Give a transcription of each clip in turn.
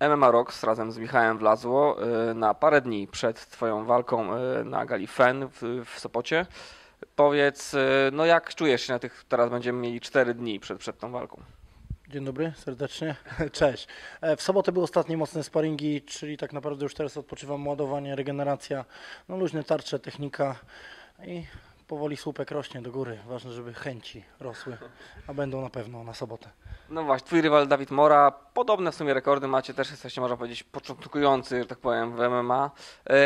MMA Rocks razem z Michałem wlazło y, na parę dni przed Twoją walką y, na gali FEN w, w Sopocie. Powiedz, y, no jak czujesz się na tych, teraz będziemy mieli 4 dni przed, przed tą walką. Dzień dobry, serdecznie. Cześć. E, W sobotę były ostatnie mocne sparingi, czyli tak naprawdę już teraz odpoczywam, ładowanie, regeneracja, no luźne tarcze, technika i powoli słupek rośnie do góry. Ważne, żeby chęci rosły, a będą na pewno na sobotę. No właśnie, Twój rywal Dawid Mora, podobne w sumie rekordy macie, też jesteście, można powiedzieć, początkujący, że tak powiem, w MMA.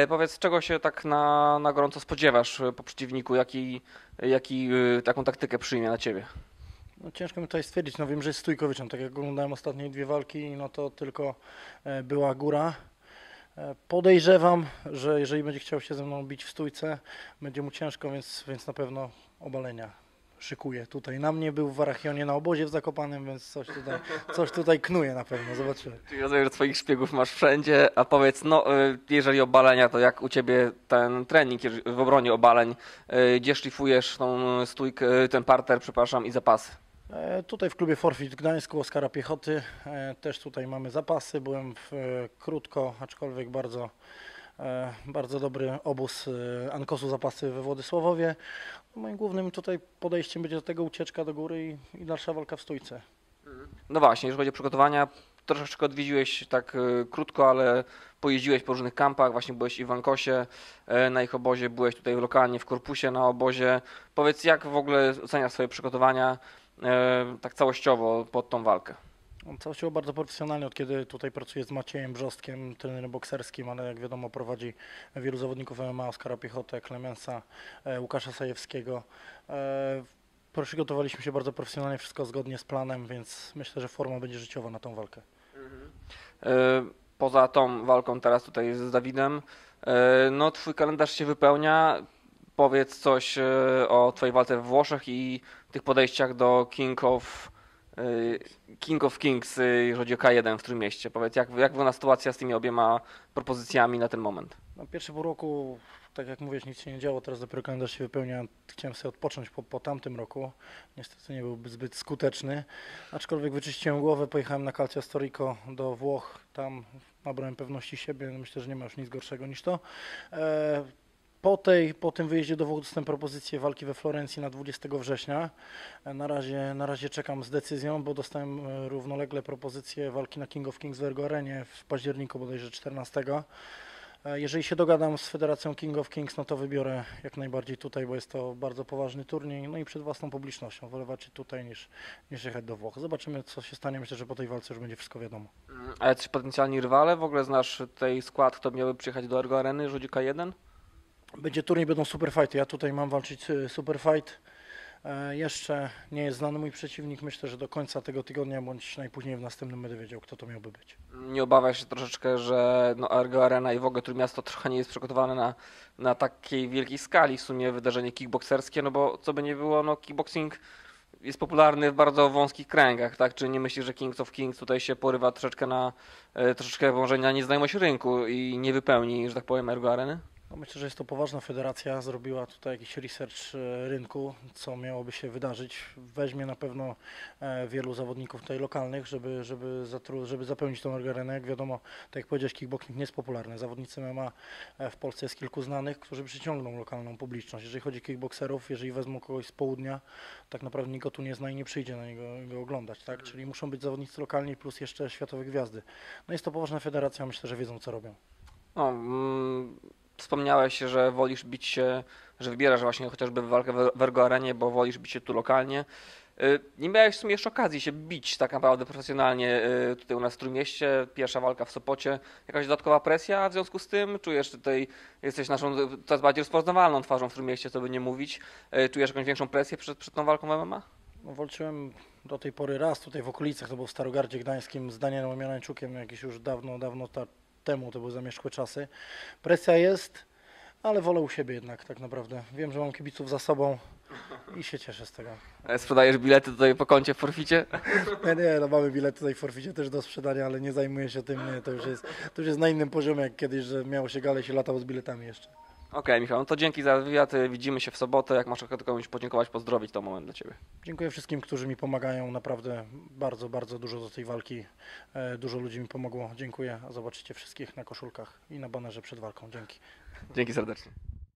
Y, Powiedz, czego się tak na, na gorąco spodziewasz y, po przeciwniku, jaki, jaki, y, taką taktykę przyjmie na Ciebie? No, ciężko mi tutaj stwierdzić, no wiem, że jest stójkowiczem, tak jak oglądałem ostatnie dwie walki, no to tylko e, była góra. Podejrzewam, że jeżeli będzie chciał się ze mną bić w stójce, będzie mu ciężko, więc, więc na pewno obalenia szykuje tutaj. Na mnie był w Warachionie na obozie w Zakopanem, więc coś tutaj, coś tutaj knuje na pewno, zobaczymy. Czyli rozumiem, że swoich szpiegów masz wszędzie, a powiedz, no y, jeżeli obalenia, to jak u Ciebie ten trening w obronie obaleń, y, gdzie szlifujesz tą stójkę, y, ten parter, przepraszam, i zapasy? E, Tutaj w klubie Forfeit w Gdańsku Oskara Piechoty e, też tutaj mamy zapasy. Byłem w, e, krótko, aczkolwiek bardzo, bardzo dobry obóz Ankosu zapasy we Władysławowie. Moim głównym tutaj podejściem będzie do tego ucieczka do góry i, i dalsza walka w stójce. No właśnie, jeżeli chodzi o przygotowania, troszeczkę odwiedziłeś tak krótko, ale pojeździłeś po różnych kampach, właśnie byłeś i w Ankosie na ich obozie, byłeś tutaj lokalnie w Korpusie na obozie. Powiedz, jak w ogóle oceniasz swoje przygotowania tak całościowo pod tą walkę? On całościowo bardzo profesjonalnie, od kiedy tutaj pracuje z Maciejem Brzostkiem, trenerem bokserskim, ale jak wiadomo prowadzi wielu zawodników MMA, Oskara Piechotę, Klemensa, e, Łukasza Sajewskiego. E, Przygotowaliśmy się bardzo profesjonalnie, wszystko zgodnie z planem, więc myślę, że forma będzie życiowa na tą walkę. E, Poza tą walką teraz tutaj z Dawidem, e, no twój kalendarz się wypełnia. Powiedz coś e, o twojej walce we Włoszech i tych podejściach do King of e, King of Kings, e, jeżeli chodzi o K1 w Trójmieście. Powiedz, jak, jak wygląda sytuacja z tymi obiema propozycjami na ten moment? No, pierwszy pół roku, tak jak mówisz, nic się nie działo, teraz dopiero kalendarz się wypełnia. Chciałem sobie odpocząć po, po tamtym roku. Niestety nie byłby zbyt skuteczny, aczkolwiek wyczyściłem głowę, pojechałem na Calcio Storico do Włoch, tam nabrałem pewności siebie, myślę, że nie ma już nic gorszego niż to. Po, tej, po tym wyjeździe dostałem propozycję walki we Florencji na 20 września. Na razie, na razie czekam z decyzją, bo dostałem e, równolegle propozycję walki na King of Kings w Ergo Arenie w październiku bodajże 14. E, Jeżeli się dogadam z Federacją King of Kings, no to wybiorę jak najbardziej tutaj, bo jest to bardzo poważny turniej, no i przed własną publicznością. Wolę walczyć tutaj niż, niż jechać do Włoch. Zobaczymy, co się stanie. Myślę, że po tej walce już będzie wszystko wiadomo. A jacyś potencjalni rywale? W ogóle znasz tutaj skład, kto miałby przyjechać do Ergo Areny, o K1? Będzie turniej, będą superfighty. Ja tutaj mam walczyć e, superfight. E, Jeszcze nie jest znany mój przeciwnik. Myślę, że do końca tego tygodnia, bądź najpóźniej w następnym będę wiedział, kto to miałby być. Nie obawiasz się troszeczkę, że no Ergo Arena i w ogóle Trójmiasto trochę nie jest przygotowane na, na takiej wielkiej skali w sumie wydarzenie kickbokserskie, no bo co by nie było, no kickboxing jest popularny w bardzo wąskich kręgach, tak? Czy nie myślisz, że Kings of Kings tutaj się porywa troszeczkę na e, troszeczkę może na nieznajomość rynku i nie wypełni, że tak powiem, Ergo Areny? No myślę, że jest to poważna federacja. Zrobiła tutaj jakiś research e, rynku, co miałoby się wydarzyć. Weźmie na pewno e, wielu zawodników tutaj lokalnych, żeby, żeby, zatru, żeby zapełnić tą. Jak wiadomo, tak jak powiedziałeś, kickboxing nie jest popularny. Zawodnicy MMA e, w Polsce jest kilku znanych, którzy przyciągną lokalną publiczność. Jeżeli chodzi o kickboxerów, jeżeli wezmą kogoś z południa, tak naprawdę nikt go tu nie zna i nie przyjdzie na niego go oglądać. Tak? Czyli muszą być zawodnicy lokalni plus jeszcze światowe gwiazdy. No jest to poważna federacja, myślę, że wiedzą co robią. No, mm, wspomniałeś, że wolisz bić się, że wybierasz właśnie chociażby walkę w Ergo Arenie, bo wolisz bić się tu lokalnie. Y, Nie miałeś w sumie jeszcze okazji się bić tak naprawdę profesjonalnie y, tutaj u nas w Trójmieście, pierwsza walka w Sopocie. Jakaś dodatkowa presja w związku z tym? Czujesz tutaj, jesteś naszą coraz bardziej rozpoznawalną twarzą w Trójmieście, co by nie mówić. Y, Czujesz jakąś większą presję przed, przed tą walką w MMA? No, walczyłem do tej pory raz tutaj w okolicach, to było w Starogardzie Gdańskim z Danielem Omielańczukiem jakieś już dawno, dawno ta, temu, to były zamierzchłe czasy. Presja jest, ale wolę u siebie jednak tak naprawdę. Wiem, że mam kibiców za sobą i się cieszę z tego. Sprzedajesz bilety tutaj po koncie w forficie? Nie, nie, no mamy bilet tutaj w Forficie też do sprzedania, ale nie zajmuję się tym, nie, to już jest, to już jest na innym poziomie jak kiedyś, że miało się gale i się latało z biletami jeszcze. Okej, Michał, no to dzięki za wywiad. Widzimy się w sobotę. Jak masz ochotę komuś podziękować, pozdrowić, to moment dla Ciebie. Dziękuję wszystkim, którzy mi pomagają. Naprawdę bardzo, bardzo dużo do tej walki. E, Dużo ludzi mi pomogło. Dziękuję. A zobaczycie wszystkich na koszulkach i na banerze przed walką. Dzięki. Dzięki serdecznie.